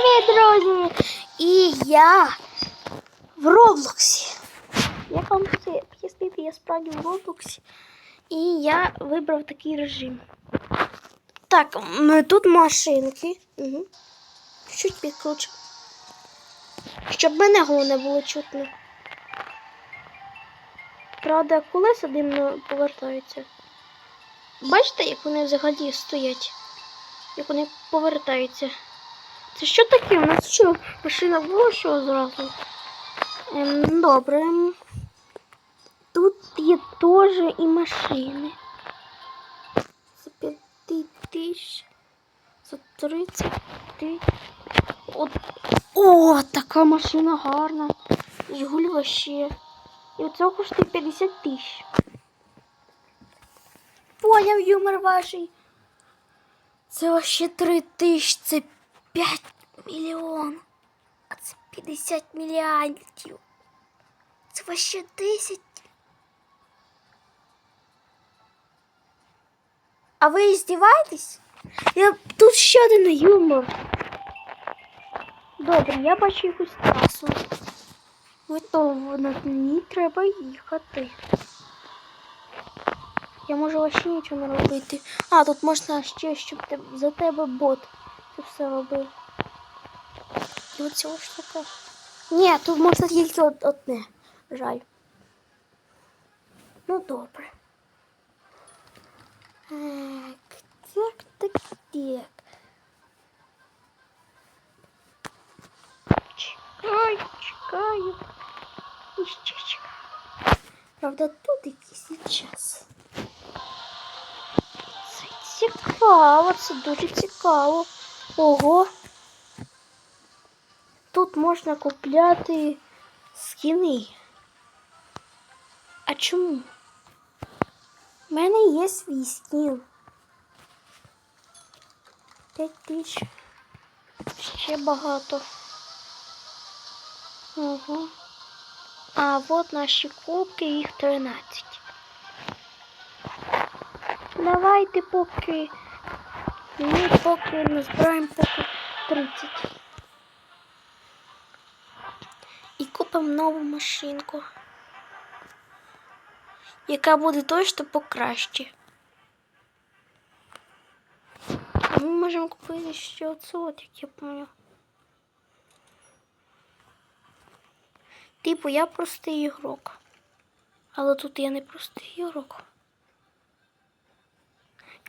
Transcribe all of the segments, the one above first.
Привіт, друзі! І я в Роблоксі. Як вам пояснити, я справді в Роблоксі. І я вибрав такий режим. Так, тут машинки. Угу. Чуть підключу. Щоб мене головне було чутно. Правда, колеса дивно повертаються. Бачите, як вони взагалі стоять? Як вони повертаються. Це що таке? У нас що, машина була що зразу? Ем, добре. Тут є теж і машини. За 5 тисяч. За 30 тисяч. О, така машина гарна. Жигуль вообще. І оце коштує 50 тисяч. Поняв юмор ваший. Це вообще 3 тисячі, 5 мільйон. А це 50 мільярдів. Це вообще 10. А ви здіваєтесь? Я тут ще один юмор. Добре, я бачу якусь трасу. Готово на ній треба їхати. Я можу вообще нічого не робити. А, тут можна ще, щоб за тебе бот це все робив. І оцього штука. Ні, тут можна тільки од- одне. Жаль. Ну добре. Так, так, так, так. Чекай, чекаю. І ще чекаю. Правда, тут якийсь є час. Це цікаво, це дуже цікаво. Ого. Тут можна купляти скіни. А чому? У мене є свій скін. П'ять тисяч. Ще багато. Ого. А от наші кубки, їх 13. Давайте поки. Ми поки назбираємо поки 30. І купимо нову машинку. Яка буде точно покраще. Ми можемо купити ще от, як я пам'ятаю. Типу, я простий ігрок. Але тут я не простий ігрок.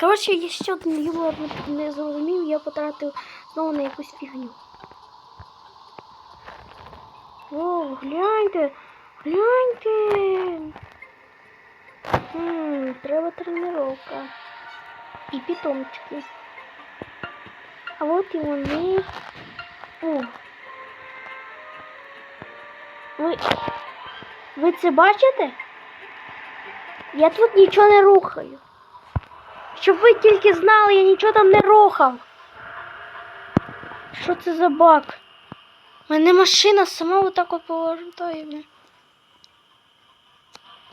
Коротше, я ще один юмор не- зрозумів, я потратив знову на якусь фігню. О, гляньте! Гляньте! Хм, треба тренування. І питомчики. А от і вони. О. Ви. Ви це бачите? Я тут нічого не рухаю. Щоб ви тільки знали, я нічого там не рухав. Що це за баг? Мене машина сама отак от повертає.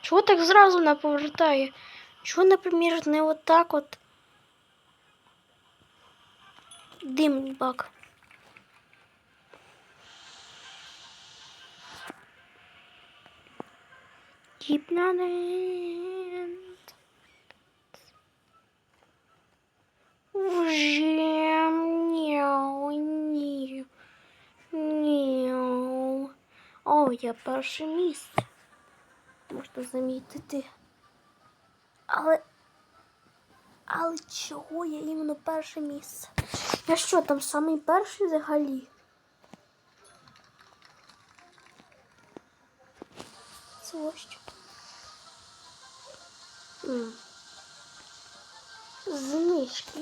Чого так зразу не повертає? Чого, наприклад, не отак от? Димний баг. Гіпнадент. Вже няу, ні. Няу. О, я перше місце. Можна замітити. Але. Але чого я іменно перше місце? Я що, там самий перший взагалі? Це ось що. Знижки.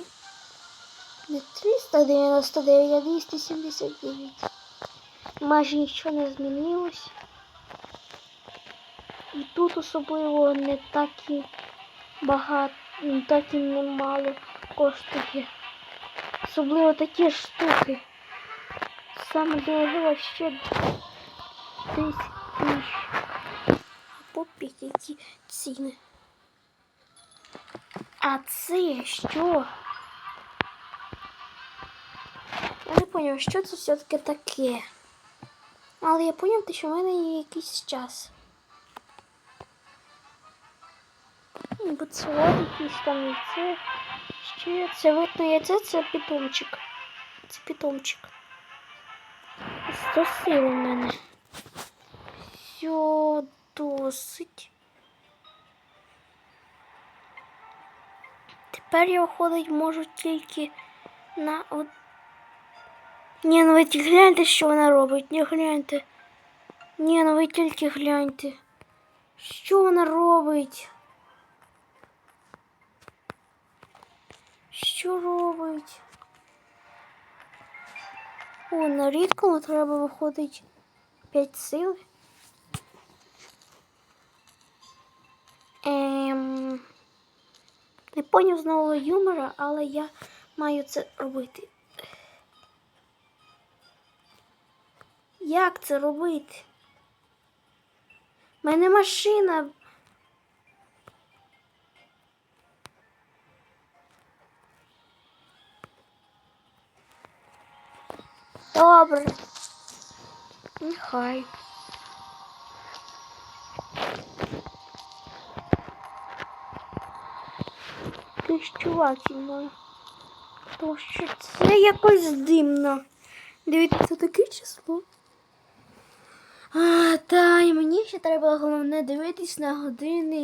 Не 399, а 279. Майже нічого не змінилось. І тут особливо не так і багато, не так і немало коштує. Особливо такі штуки. Саме дорого ще 10 тисяч. 5 які ціни. А це що? Зрозумів, що це все-таки таке. Але я зрозумів, що в мене є якийсь час. Бо це от якийсь там яйце. Ще це видно яйце, це питомчик. Це питомчик. 100 сил у мене. Все досить. Тепер я виходить можу тільки на от. Ні, ну ви тільки гляньте, що вона робить. Ні, гляньте. Ні, ну ви тільки гляньте. Що вона робить? Що робить? О, на рідкому треба виходить 5 сил. Ем... Не поняв знову юмора, але я маю це робити. Як це робити? У мене машина. Добре. Нехай. Ти ж чувак зі мною. Тому що це якось дивно. Дивіться, таке число. А, та і мені ще треба головне дивитись на години,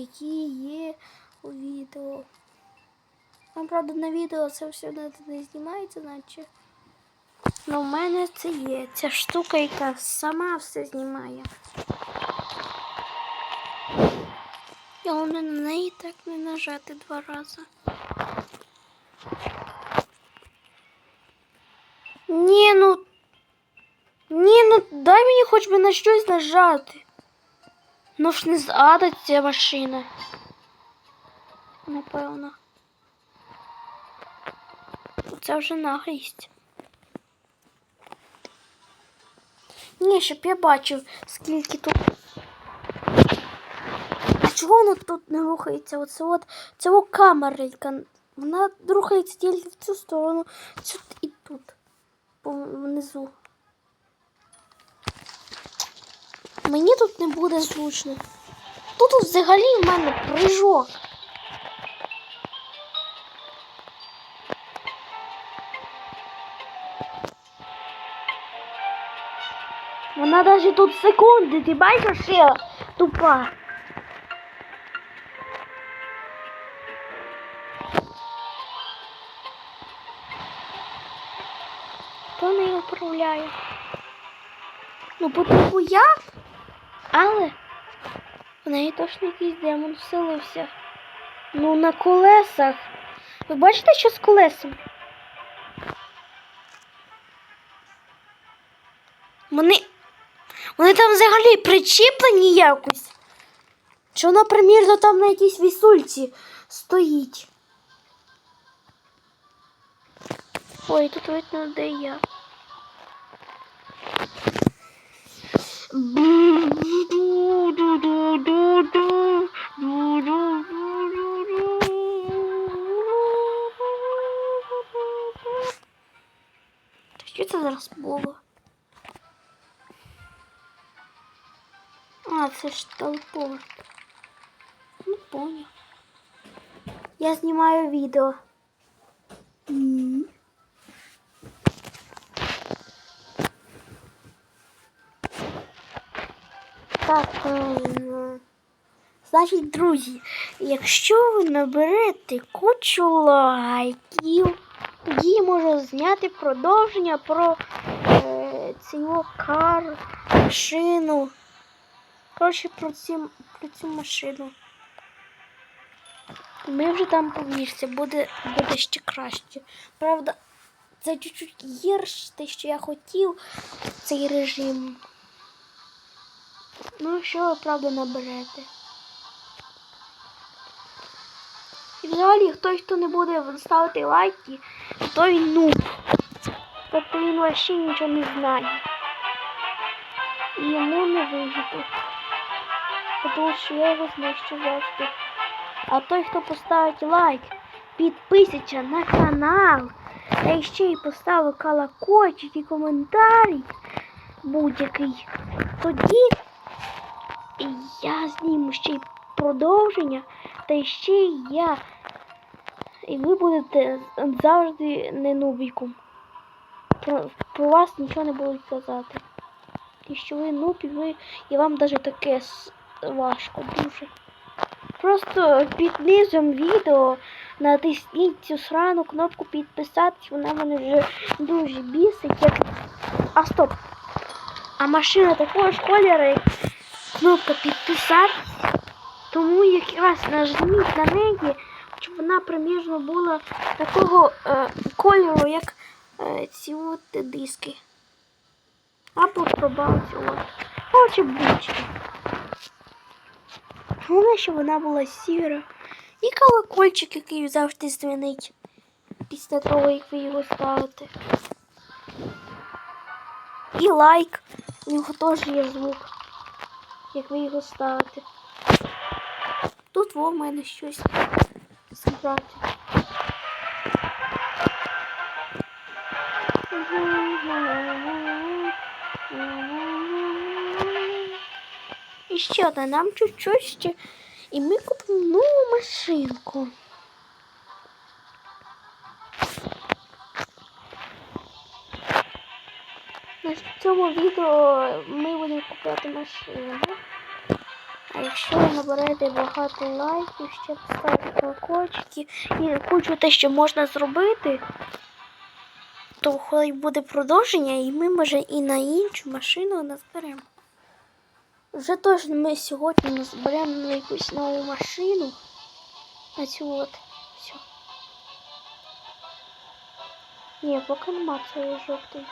які є у відео. Там, правда, на відео це все не, знімається, наче. Ну, в мене це є. Ця штука, яка сама все знімає. І головне на неї так не нажати два рази. Ні, ну. Ні, ну дай мені хоч би на щось нажати. Ну ж не зада ця машина. Напевно. Це вже наглість. Ні, щоб я бачив, скільки тут. А чого воно тут не рухається? Оце от цього камерелька. Вона рухається тільки в цю сторону, цю і тут. Внизу. Мені тут не буде зручно. Тут взагалі в мене прыжок. Вона навіть тут секунди, ти бачиш ще тупа. Хто нею управляє? Ну, потрібу я, але в неї точно якийсь демон вселився. Ну, на колесах. Ви бачите, що з колесом? Вони. Вони там взагалі причіплені якось. Чи воно, примірно, там на якійсь вісульці стоїть. Ой, тут видно, де я. Що це зараз було? А, це ж телепорт. Ну, понял. Я знімаю відео. Значить, друзі, якщо ви наберете кучу лайків, тоді можу зняти продовження про е, цю кар машину. Коротше, про, про цю машину. Ми вже там повірся, буде, буде ще краще. Правда, це чуть-чуть гірше, те, що я хотів, цей режим. Ну, що ви правда наберете? І взагалі, хтось, хто не буде ставити лайки, той нуб. Тобто він взагалі нічого не знає. І йому не вижити. Тому що я його знищу завжди. А той, хто поставить лайк, підписиться на канал та ще й поставив колокольчик і коментарій будь-який, тоді я зніму ще й продовження, та ще й я. І ви будете завжди не нубіком. Про, про вас нічого не будуть казати. І що ви нуб, і ви, і вам навіть таке важко дуже. Просто під низом відео натисніть цю срану кнопку підписатись, вона мене вже дуже бісить, як. А стоп! А машина такого ж кольору, кнопка підписатись. Тому якраз нажміть на неї, щоб вона примірно була такого е, кольору, як е, ці от диски. Або пробавці от. Хоче бучки. Головне, щоб вона була сіра. І колокольчик, який завжди дзвенить після того, як ви його ставите. І лайк. У нього теж є звук, як ви його ставите. Тут во в мене щось зібрати. І ще одне, нам чуть-чуть ще. І ми купимо нову машинку. На цьому відео ми будемо купляти машину. Якщо ви наберете багато лайків, ще поставите колокольчики і кучу те, що можна зробити, то коли буде продовження, і ми може і на іншу машину назберемо. Вже точно ми сьогодні назберемо на якусь нову машину. На цю от. Все. Ні, поки нема цієї жовтої.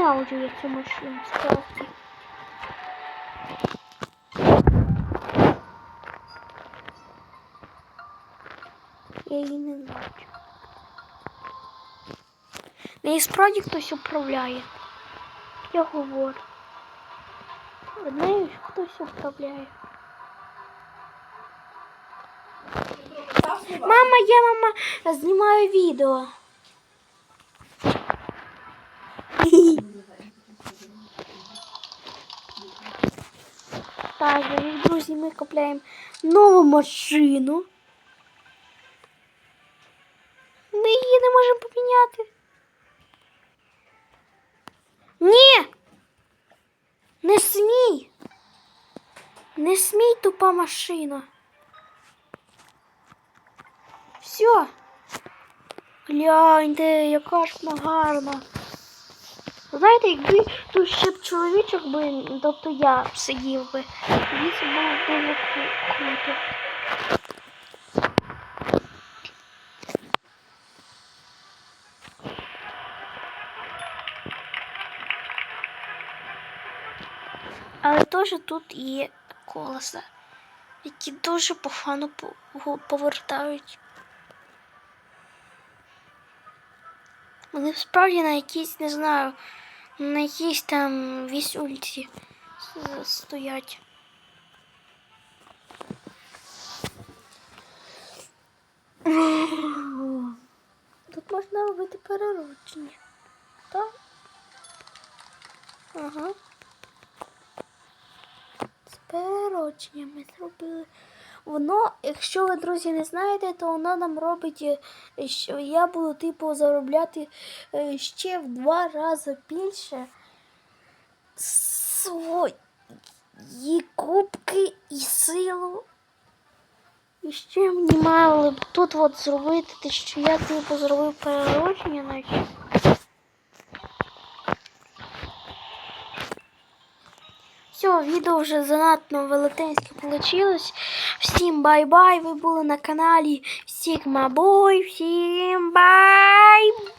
Ненавиджу я цю машину справді. Я її ненавиджу. Неї справді хтось управляє. Я говорю. Нею хтось управляє. Мама, я мама знімаю відео. Так, ми купляємо нову машину. Ми її не можемо поміняти. Ні! Не смій! Не смій, тупа машина. Все. Гляньте, яка ж вона гарна. Знаєте, якби тут ще б чоловічок би, тобто я сидів би, тоді це було дуже круто. Але теж тут є колеса, які дуже погано повертають. Вони справді на якійсь, не знаю, на якійсь там вісюльці с- стоять. Тут можна робити переручення. Так? Ага. З перероченнями зробили. Воно, якщо ви, друзі, не знаєте, то воно нам робить, е, що я буду, типу, заробляти е, ще в два рази більше свої кубки і силу. І ще мені мало б тут от зробити те, що я типу зробив перерочення, наче. Все, відео вже занадто велетенське вийшло. Всім бай-бай! Ви були на каналі Sigma Boy. Всім бай-бай!